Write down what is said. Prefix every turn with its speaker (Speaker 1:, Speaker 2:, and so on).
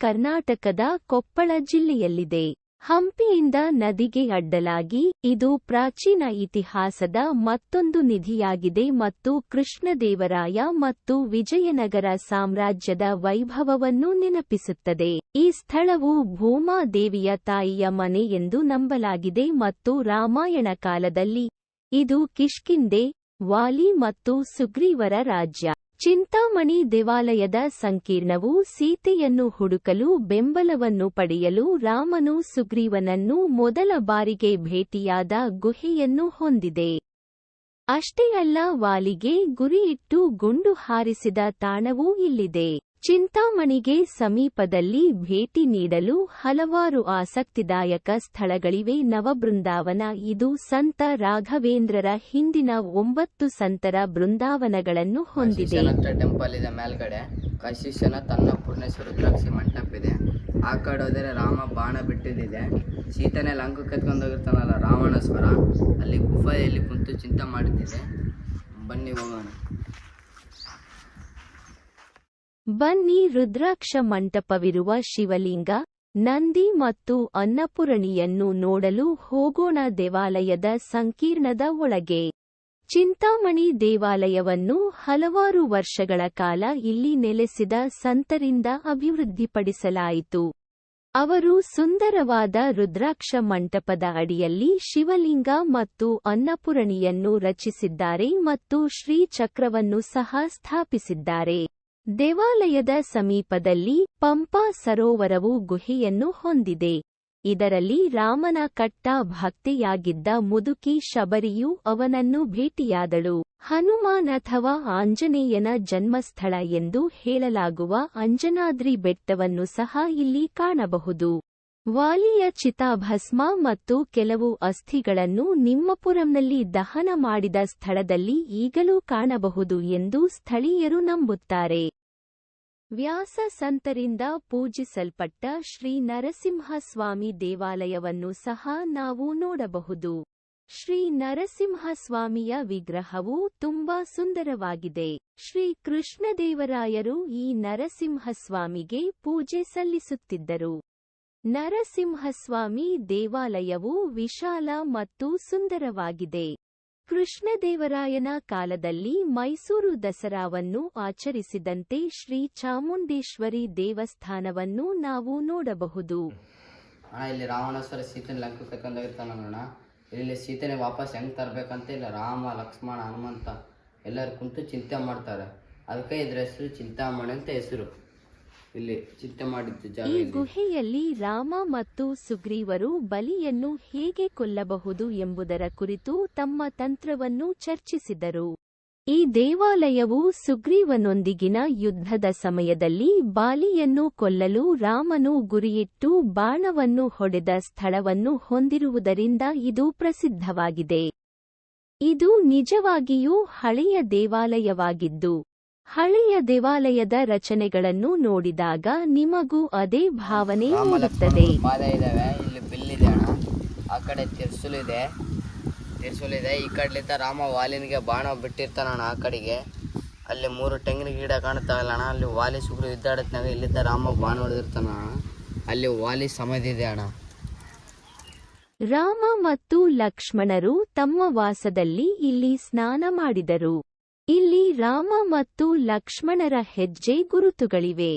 Speaker 1: ಕರ್ನಾಟಕದ ಕೊಪ್ಪಳ ಜಿಲ್ಲೆಯಲ್ಲಿದೆ. ಹಂಪಿಯಿಂದ ನದಿಗೆ ಅಡ್ಡಲಾಗಿ ಇದು ಪ್ರಾಚೀನ ಇತಿಹಾಸದ ಮತ್ತೊಂದು ನಿಧಿಯಾಗಿದೆ ಮತ್ತು ಕೃಷ್ಣದೇವರಾಯ ಮತ್ತು ವಿಜಯನಗರ ಸಾಮ್ರಾಜ್ಯದ ವೈಭವವನ್ನು ನೆನಪಿಸುತ್ತದೆ. ಈ ಸ್ಥಳವು ಭೂಮಾದೇವಿಯ ತಾಯಿಯ ಮನೆ ಎಂದು ನಂಬಲಾಗಿದೆ ಮತ್ತು ರಾಮಾಯಣ ಕಾಲದಲ್ಲಿ ಇದು ಕಿಷ್ಕಿಂದೆ ವಾಲಿ ಮತ್ತು ಸುಗ್ರೀವರ ರಾಜ್ಯ. ಚಿಂತಾಮಣಿ ದೇವಾಲಯದ ಸಂಕೀರ್ಣವು ಸೀತೆಯನ್ನು ಹುಡುಕಲು ಬೆಂಬಲವನ್ನು ಪಡೆಯಲು ರಾಮನು ಸುಗ್ರೀವನನ್ನು ಮೊದಲ ಬಾರಿಗೆ ಭೇಟಿಯಾದ ಗುಹೆಯನ್ನು ಹೊಂದಿದೆ. ಅಷ್ಟೇ ಅಲ್ಲ, ವಾಲಿಗೆ ಗುರಿಯಿಟ್ಟು ಗುಂಡು ಹಾರಿಸಿದ ತಾಣವೂ ಇಲ್ಲಿದೆ. ಚಿಂತಾಮಣಿಗೆ ಸಮೀಪದಲ್ಲಿ ಭೇಟಿ ನೀಡಲು ಹಲವಾರು ಆಸಕ್ತಿದಾಯಕ ಸ್ಥಳಗಳಿವೆ. ನವಬೃಂದಾವನ, ಇದು ಸಂತ ರಾಘವೇಂದ್ರರ ಹಿಂದಿನ ಒಂಬತ್ತು ಸಂತರ ಬೃಂದಾವನಗಳನ್ನು ಹೊಂದಿದೆ.
Speaker 2: ಟೆಂಪಲ್ ಇದೆ ಮೇಲ್ಗಡೆ. ಕಶಿಶನ ತನ್ನ ಪೂರ್ಣೇಶ್ವರ ಮಂಟಪ ಇದೆ. ಆ ಕಡೆ ಹೋದರೆ ರಾಮ ಬಾಣ ಬಿಟ್ಟಿದ್ದಿದೆ. ಸೀತನೇ ಲಂಕು ಕೆತ್ಕೊಂಡು ಹೋಗಿರ್ತಾನಲ್ಲ ಸ್ವರ ಅಲ್ಲಿ ಗುಫೆಯಲ್ಲಿ ಕುಂತು ಚಿಂತೆ ಮಾಡುತ್ತಿದೆ ಬನ್ನಿ ಹೋಗೋಣ.
Speaker 1: ಬನ್ನಿ ರುದ್ರಾಕ್ಷ ಮಂಟಪವಿರುವ ಶಿವಲಿಂಗ, ನಂದಿ ಮತ್ತು ಅನ್ನಪೂರಣಿಯನ್ನು ನೋಡಲು ಹೋಗೋಣ ದೇವಾಲಯದ ಸಂಕೀರ್ಣದ ಒಳಗೆ. ಚಿಂತಾಮಣಿ ದೇವಾಲಯವನ್ನು ಹಲವಾರು ವರ್ಷಗಳ ಕಾಲ ಇಲ್ಲಿ ನೆಲೆಸಿದ ಸಂತರಿಂದ ಅಭಿವೃದ್ಧಿಪಡಿಸಲಾಯಿತು. ಅವರು ಸುಂದರವಾದ ರುದ್ರಾಕ್ಷ ಮಂಟಪದ ಅಡಿಯಲ್ಲಿ ಶಿವಲಿಂಗ ಮತ್ತು ಅನ್ನಪೂರಣಿಯನ್ನು ರಚಿಸಿದ್ದಾರೆ ಮತ್ತು ಶ್ರೀಚಕ್ರವನ್ನು ಸಹ ಸ್ಥಾಪಿಸಿದ್ದಾರೆ. ದೇವಾಲಯದ ಸಮೀಪದಲ್ಲಿ ಪಂಪಾ ಸರೋವರವು ಗುಹೆಯನ್ನು ಹೊಂದಿದೆ. ಇದರಲ್ಲಿ ರಾಮನ ಕಟ್ಟ ಭಕ್ತೆಯಾಗಿದ್ದ ಮುದುಕಿ ಶಬರಿಯು ಅವನನ್ನು ಭೇಟಿಯಾದಳು. ಹನುಮಾನ್ ಅಥವಾ ಆಂಜನೇಯನ ಜನ್ಮಸ್ಥಳ ಎಂದು ಹೇಳಲಾಗುವ ಅಂಜನಾದ್ರಿ ಬೆಟ್ಟವನ್ನು ಸಹ ಇಲ್ಲಿ ಕಾಣಬಹುದು. ವಾಲಿಯ ಚಿತಾಭಸ್ಮ ಮತ್ತು ಕೆಲವು ಅಸ್ಥಿಗಳನ್ನು ನಿಮ್ಮಪುರಂನಲ್ಲಿ ದಹನ ಮಾಡಿದ ಸ್ಥಳದಲ್ಲಿ ಈಗಲೂ ಕಾಣಬಹುದು ಎಂದು ಸ್ಥಳೀಯರು ನಂಬುತ್ತಾರೆ. ವ್ಯಾಸ ಸಂತರಿಂದ ಪೂಜಿಸಲ್ಪಟ್ಟ ಶ್ರೀ ನರಸಿಂಹಸ್ವಾಮಿ ದೇವಾಲಯವನ್ನು ಸಹ ನಾವು ನೋಡಬಹುದು. ಶ್ರೀ ನರಸಿಂಹಸ್ವಾಮಿಯ ವಿಗ್ರಹವು ತುಂಬಾ ಸುಂದರವಾಗಿದೆ. ಶ್ರೀ ಕೃಷ್ಣದೇವರಾಯರು ಈ ನರಸಿಂಹಸ್ವಾಮಿಗೆ ಪೂಜೆ ಸಲ್ಲಿಸುತ್ತಿದ್ದರು. ನರಸಿಂಹಸ್ವಾಮಿ ದೇವಾಲಯವು ವಿಶಾಲ ಮತ್ತು ಸುಂದರವಾಗಿದೆ. ಕೃಷ್ಣದೇವರಾಯನ ಕಾಲದಲ್ಲಿ ಮೈಸೂರು ದಸರಾವನ್ನು ಆಚರಿಸಿದಂತೆ ಶ್ರೀ ಚಾಮುಂಡೇಶ್ವರಿ ದೇವಸ್ಥಾನವನ್ನು ನಾವು ನೋಡಬಹುದು.
Speaker 2: ಇಲ್ಲಿ ರಾವಣಾಸುರ ಸೀತನ ಲಂಕು ಕೆತ್ಕೊಂಡು ಹೋಗಿರ್ತಾನಣ್ಣ ಇಲ್ಲಿ ಸೀತನೆ ವಾಪಸ್ ಹೆಂಗ್ ತರ್ಬೇಕಂತ ಇಲ್ಲ, ರಾಮ, ಲಕ್ಷ್ಮಣ, ಹನುಮಂತ ಎಲ್ಲರೂ ಕುಂತು ಚಿಂತೆ ಮಾಡ್ತಾರೆ. ಅದಕ್ಕೆ ಇದ್ರ ಹೆಸರು ಚಿಂತಾಮಣಿ ಅಂತ ಹೆಸರು. ಇಲ್ಲಿ ಚಿಂತೆ ಮಾಡಿದ್ದು ಜಾಗ
Speaker 1: ಈ ಗುಹೆಯಲ್ಲಿ ರಾಮ ಮತ್ತು ಸುಗ್ರೀವರು ಬಲಿಯನ್ನು ಹೇಗೆ ಕೊಲ್ಲಬಹುದು ಎಂಬುದರ ಕುರಿತು ತಮ್ಮ ತಂತ್ರವನ್ನು ಚರ್ಚಿಸಿದರು. ಈ ದೇವಾಲಯವು ಸುಗ್ರೀವನೊಂದಿಗಿನ ಯುದ್ಧದ ಸಮಯದಲ್ಲಿ ಬಾಲಿಯನ್ನು ಕೊಲ್ಲಲು ರಾಮನು ಗುರಿಯಿಟ್ಟು ಬಾಣವನ್ನು ಹೊಡೆದ ಸ್ಥಳವನ್ನು ಹೊಂದಿರುವುದರಿಂದ ಇದು ಪ್ರಸಿದ್ಧವಾಗಿದೆ. ಇದು ನಿಜವಾಗಿಯೂ ಹಳೆಯ ದೇವಾಲಯವಾಗಿದ್ದು ಹಳೆಯ ದೇವಾಲಯದ ರಚನೆಗಳನ್ನು ನೋಡಿದಾಗ ನಿಮಗೂ ಅದೇ ಭಾವನೆ ಮೂಡುತ್ತದೆ.
Speaker 2: ಲಕ್ಷ್ಮಣರು ಪಾದ ಇದಾವೆ ಇಲ್ಲಿ ಅಣ್ಣ. ಆ ಕಡೆ ತಿರ್ಸುಲ್ ಇದೆ ತಿರ್ಸುಲ್ ಇದೆ ಈ ಕಡ್ಲಿಂದ ರಾಮ ವಾಲಿನಿಗೆ ಬಾಣ ಬಿಟ್ಟಿರ್ತಾನಣ್ಣ ಆ ಕಡೆಗೆ. ಅಲ್ಲಿ ಮೂರು ತೆಂಗಿನ ಗಿಡ ಕಾಣ್ತಾವಲ್ಲ ಅಣ್ಣ. ಅಲ್ಲಿ ವಾಲಿ ಸುಗ್ರು ಇದ್ದಾಡತ್ನಾಗ ಇಲ್ಲಿಂದ ರಾಮ ಬಾಣ ಹೊಡೆದಿರ್ತಾನ ಅಲ್ಲಿ ವಾಲಿ ಸಮಾಧಿ ಇದೆ ಅಣ್ಣ.
Speaker 1: ರಾಮ ಮತ್ತು ಲಕ್ಷ್ಮಣರು ತಮ್ಮ ವಾಸದಲ್ಲಿ ಇಲ್ಲಿ ಸ್ನಾನ ಮಾಡಿದರು. ಇಲ್ಲಿ ರಾಮ ಮತ್ತು ಲಕ್ಷ್ಮಣರ ಹೆಜ್ಜೆ ಗುರುತುಗಳಿವೆ.